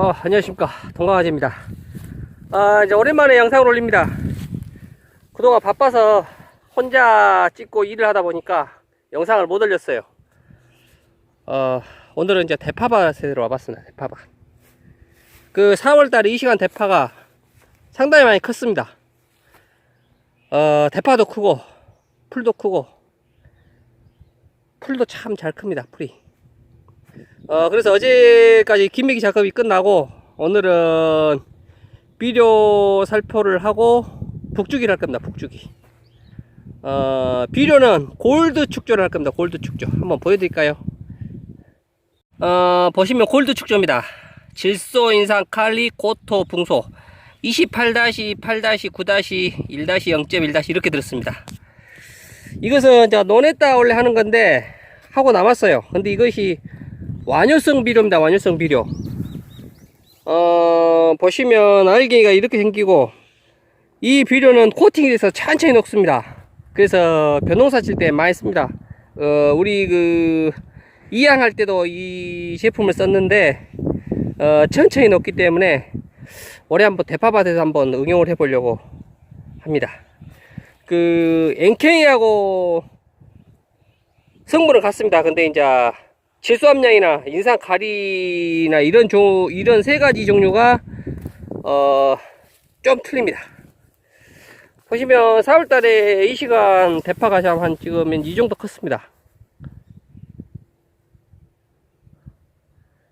어, 안녕하십니까. 동강아지입니다. 아, 이제 오랜만에 영상을 올립니다. 그동안 바빠서 혼자 찍고 일을 하다 보니까 영상을 못 올렸어요. 어, 오늘은 이제 대파밭에 와봤습니다. 대파밭. 그 4월달에 이 시간 대파가 상당히 많이 컸습니다. 어, 대파도 크고, 풀도 크고, 풀도 참 잘 큽니다. 풀이. 어, 그래서 어제까지 김매기 작업이 끝나고 오늘은 비료 살포를 하고 북주기를 할 겁니다. 북주기. 어, 비료는 골드 축조를 할 겁니다. 골드 축조. 한번 보여드릴까요? 어, 보시면 골드 축조입니다. 질소, 인상, 칼리, 고토, 붕소. 28-8-9-1-0.1- 이렇게 들었습니다. 이것은 이제 논에다 원래 하는 건데 하고 남았어요. 근데 이것이 완효성 비료입니다. 완효성 비료. 어, 보시면 알갱이가 이렇게 생기고 이 비료는 코팅이 돼서 천천히 녹습니다. 그래서 벼농사 칠 때 많이 씁니다. 어, 우리 그 이양할 때도 이 제품을 썼는데 어, 천천히 녹기 때문에 올해 한번 대파밭에서 한번 응용을 해 보려고 합니다. 그 NK하고 성분은 같습니다. 근데 이제 질소 함량이나 인상 가리나 이런 종 이런 세 가지 종류가 어 좀 틀립니다. 보시면 4월달에 이 시간 대파가 한 지금 이 정도 컸습니다.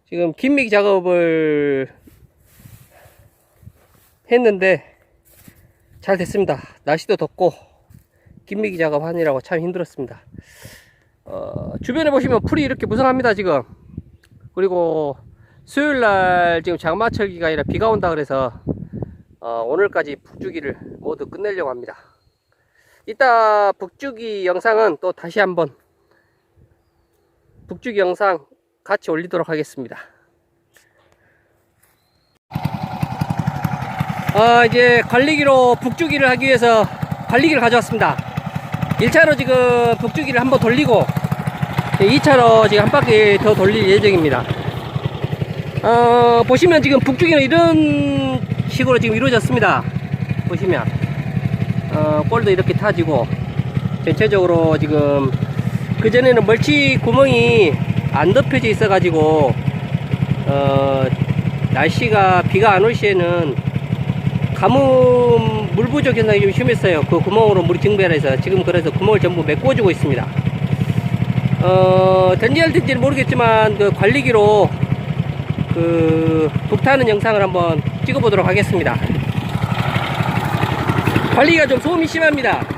지금 김미기 작업을 했는데 잘 됐습니다. 날씨도 덥고 김미기 작업하느라고 참 힘들었습니다. 어, 주변에 보시면 풀이 이렇게 무성합니다 지금. 그리고 수요일날 지금 장마철기가 아니라 비가 온다 그래서 어, 오늘까지 북주기를 모두 끝내려고 합니다. 이따 북주기 영상은 또 다시 한번 북주기 영상 같이 올리도록 하겠습니다. 아 이제 관리기로 북주기를 하기 위해서 관리기를 가져왔습니다. 1차로 지금 북주기를 한번 돌리고 2차로 지금 한 바퀴 더 돌릴 예정입니다. 어, 보시면 지금 북주기는 이런 식으로 지금 이루어졌습니다. 보시면 어, 볼도 이렇게 타지고 전체적으로 지금 그전에는 멀치 구멍이 안 덮여져 있어 가지고 어, 날씨가 비가 안 올 시에는 가뭄 물 부족 현상이 좀 심했어요. 그 구멍으로 물이 증발해서 지금 그래서 구멍을 전부 메꿔주고 있습니다. 어, 던지할 텐지는 모르겠지만 그 관리기로 그 북타는 영상을 한번 찍어보도록 하겠습니다. 관리가 좀 소음이 심합니다.